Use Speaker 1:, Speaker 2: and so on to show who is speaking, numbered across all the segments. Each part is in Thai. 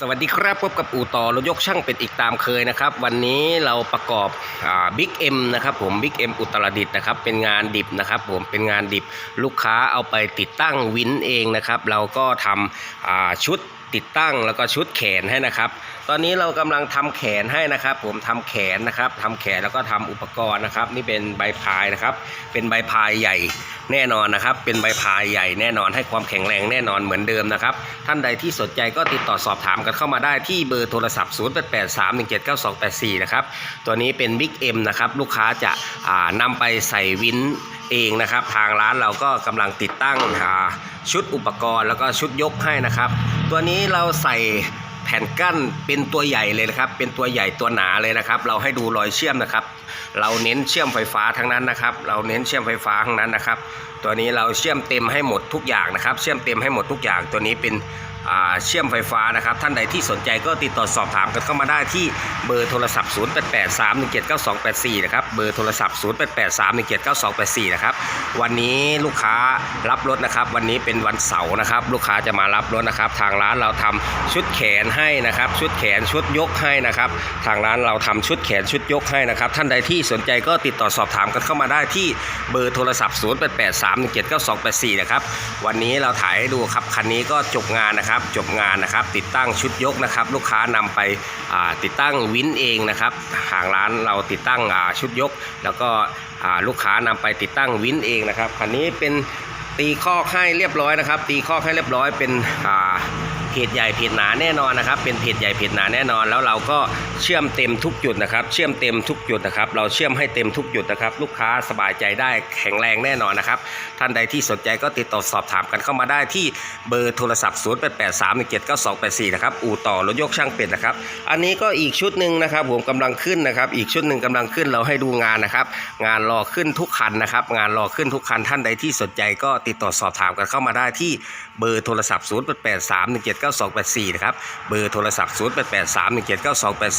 Speaker 1: สวัสดีครับพบกับอู่ต่อรถยกช่างเป็ดอีกตามเคยนะครับ วันนี้เราประกอบบิ๊กเอ็มนะครับผมบิ๊กเอ็มอุตรดิตถ์นะครับเป็นงานดิบนะครับผมเป็นงานดิบลูกค้าเอาไปติดตั้งวินเองนะครับ เราก็ทำชุดติดตั้งแล้วก็ชุดแขนให้นะครับ ตอนนี้เรากำลังทำแขนให้นะครับ ผมทำแขนนะครับทำแขนแล้วก็ทำอุปกรณ์นะครับ นี่เป็นใบพายนะครับ เป็นใบพายใหญ่ แน่นอนนะครับ เป็นใบพายใหญ่แน่นอนให้ความแข็งแรงแน่นอนเหมือนเดิมนะครับ ท่านใดที่สนใจก็ติดต่อสอบถามกันเข้ามาได้ที่เบอร์โทรศัพท์ 0883179284 นะครับ ตัวนี้เป็น Big M นะครับ ลูกค้าจะานำไปใส่วินเองนะครับ ทางร้านเราก็กำลังติดตั้งอ่าชุดอุปกรณ์แล้วก็ชุดยกให้นะครับ ตัวนี้เราใส่ แผ่นกั้นเป็นตัวใหญ่เลยนะครับ เป็นตัวใหญ่ตัวหนาเลยนะครับ เราให้ดูรอยเชื่อมนะครับ เราเน้นเชื่อมไฟฟ้าทั้งนั้นนะครับ เราเน้นเชื่อมไฟฟ้าทั้งนั้นนะครับ ตัวนี้เราเชื่อมเต็มให้หมดทุกอย่างนะครับ เชื่อมเต็มให้หมดทุกอย่าง ตัวนี้เป็น เชื่อมไฟฟ้านะครับ ท่านใดที่สนใจก็ติดต่อสอบถามกันเข้ามาได้ที่เบอร์โทรศัพท์ 0883179284 นะครับ เบอร์โทรศัพท์ 0883179284 นะครับ วันนี้ลูกค้ารับรถนะครับ วันนี้เป็นวันเสาร์นะครับ ลูกค้าจะมารับรถนะครับ ทางร้านเราทำชุดแขนให้นะครับ ชุดแขนชุดยกให้นะครับ ทางร้านเราทำชุดแขนชุดยกให้นะครับ ท่านใดที่สนใจก็ติดต่อสอบถามกันเข้ามาได้ที่เบอร์โทรศัพท์ 0883179284 นะครับ วันนี้เราถ่ายให้ดูครับ คันนี้ก็จบงานนะครับจบงานนะครับ ติดตั้งชุดยกนะครับ ลูกค้านำไปติดตั้งวินเองนะครับทางร้านเราติดตั้งชุดยก แล้วก็ลูกค้านำไปติดตั้งวินเองนะครับคันนี้เป็นตีข้อกให้เรียบร้อยนะครับ ตีข้อกให้เรียบร้อยเป็นเพจใหญ่เพจหนาแน่นอนนะครับ เป็นเพจใหญ่เพจหนาแน่นอน แล้วเราก็เชื่อมเต็มทุกจุดนะครับ เชื่อมเต็มทุกจุดนะครับ เราเชื่อมให้เต็มทุกจุดนะครับ ลูกค้าสบายใจได้แข็งแรงแน่นอนนะครับ ท่านใดที่สนใจก็ติดต่อสอบถามกันเข้ามาได้ที่เบอร์โทรศัพท์ 0883179284 นะครับ อู่ต่อรถยกช่างเป็ดนะครับ อันนี้ก็อีกชุดหนึ่งนะครับ ผมกำลังขึ้นนะครับ อีกชุดหนึ่งกำลังขึ้นเราให้ดูงานนะครับ งานรอขึ้นทุกคันนะครับ งานรอขึ้นทุกคัน ท่านใดที่สนใจก็ติดต่อสอบถามกันเข้ามาได้ที่เบอร์โทรศัพท์ 0883179284 นะครับ เบอร์โทรศัพท์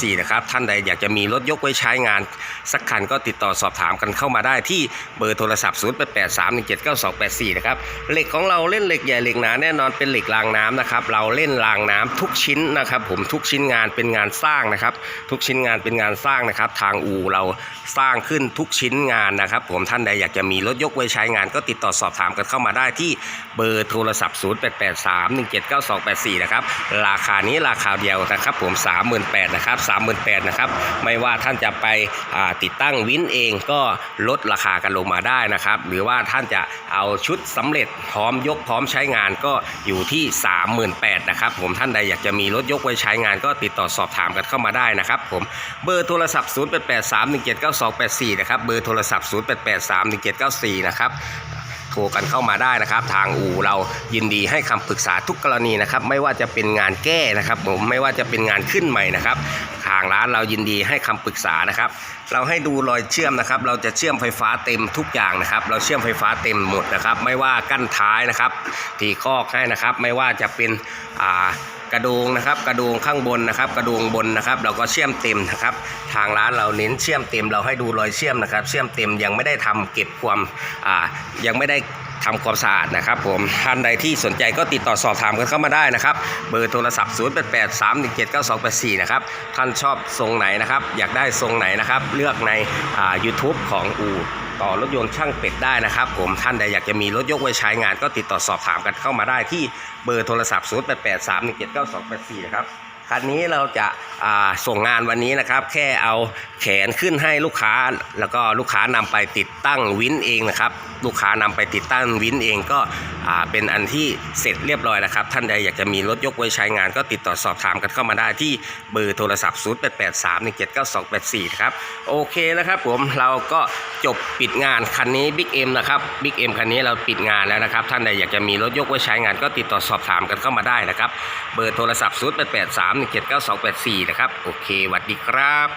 Speaker 1: 4นะครับ ท่านใดอยากจะมีรถยกไว้ใช้งาน สักคันก็ติดต่อสอบถามกันเข้ามาได้ที่เบอร์โทรศัพท์ 0883179284 นะครับ เหล็กของเราเล่นเหล็กใหญ่เหล็กหนาแน่นอนเป็นเหล็กรางน้ำนะครับ เราเล่นรางน้ำทุกชิ้นนะครับ ผมทุกชิ้นงานเป็นงานสร้างนะครับ ทุกชิ้นงานเป็นงานสร้างนะครับ ทางอู่เราสร้างขึ้นทุกชิ้นงานนะครับ ผมท่านใดอยากจะมีรถยกไว้ใช้งาน ก็ติดต่อสอบถามกันเข้ามาได้ที่เบอร์โทรศัพท์ 0883179284 นะครับ ราคานี้ราคาเดียวนะครับ ผม 38,000นะครับ38,000นะครับไม่ว่าท่านจะไปติดตั้งวินเองก็ลดราคากันลงมาได้นะครับ หรือว่าท่านจะเอาชุดสำเร็จพร้อมยกพร้อมใช้งานก็อยู่ที่ 38,000นะครับผมท่านใดอยากจะมีรถยกไว้ใช้งานก็ติดต่อสอบถามกันเข้ามาได้นะครับผมเบอร์โทรศัพท์ 0883179284 นะครับเบอร์โทรศัพท์ 08831794 นะครับ รกันเข้ามาได้นะครับ ทางอู่เรายินดีให้คำปรึกษาทุกกรณีนะครับ ไม่ว่าจะเป็นงานแก้นะครับผมไม่ว่าจะเป็นงานขึ้นใหม่นะครับทางร้านเรายินดีให้คำปรึกษานะครับ เราให้ดูรอยเชื่อมนะครับ เราจะเชื่อมไฟฟ้าเต็มทุกอย่างนะครับ เราเชื่อมไฟฟ้าเต็มหมดนะครับ ไม่ว่ากั้นท้ายนะครับ ทีคอกให้นะครับ ไม่ว่าจะเป็นอ่า กระโดงนะครับกระโดงข้างบนนะครับกระโดงบนนะครับ เราก็เชื่อมเต็มนะครับ ทางร้านเราเน้นเชื่อมเต็มเราให้ดูรอยเชื่อมนะครับ เชื่อมเต็มยังไม่ได้ทำเก็บความอ่ายังไม่ได้ทำความสะอาดนะครับผมท่านใดที่สนใจก็ติดต่อสอบถามกันเข้ามาได้นะครับ เบอร์โทรศัพท์ 0883179284 นะครับ ท่านชอบทรงไหนนะครับ อยากได้ทรงไหนนะครับ เลือกในอ่า YouTube ของอู ต่อรถยนต์ช่างเป็ดได้นะครับ ผมท่านใดอยากจะมีรถยกไว้ใช้งานก็ติดต่อสอบถามกันเข้ามาได้ที่เบอร์โทรศัพท์ 0883179284 นะครับ คันนี้เราจะาส่งงานวันนี้นะครับ แค่เอาแขนขึ้นให้ลูกค้า แล้วก็ลูกค้านำไปติดตั้งวินเองนะครับ ลูกค้านำไปติดตั้งวินเองก็เป็นอันที่เสร็จเรียบร้อยแล้วครับ ท่านใดอยากจะมีรถยกไว้ใช้งานก็ติดต่อสอบถามกันเข้ามาได้ที่เบอร์โทรศัพท์ 0883179284 นะครับ โอเคนะครับผมเราก็จบปิดงานคันนี้ Big M นะครับ Big M คันนี้เราปิดงานแล้วนะครับ ท่านใดอยากจะมีรถยกไว้ใช้งานก็ติดต่อสอบถามกันเข้ามาได้นะครับ เบอร์โทรศัพท์ 0883 0883179284นะครับ โอเคสวัสดีครับ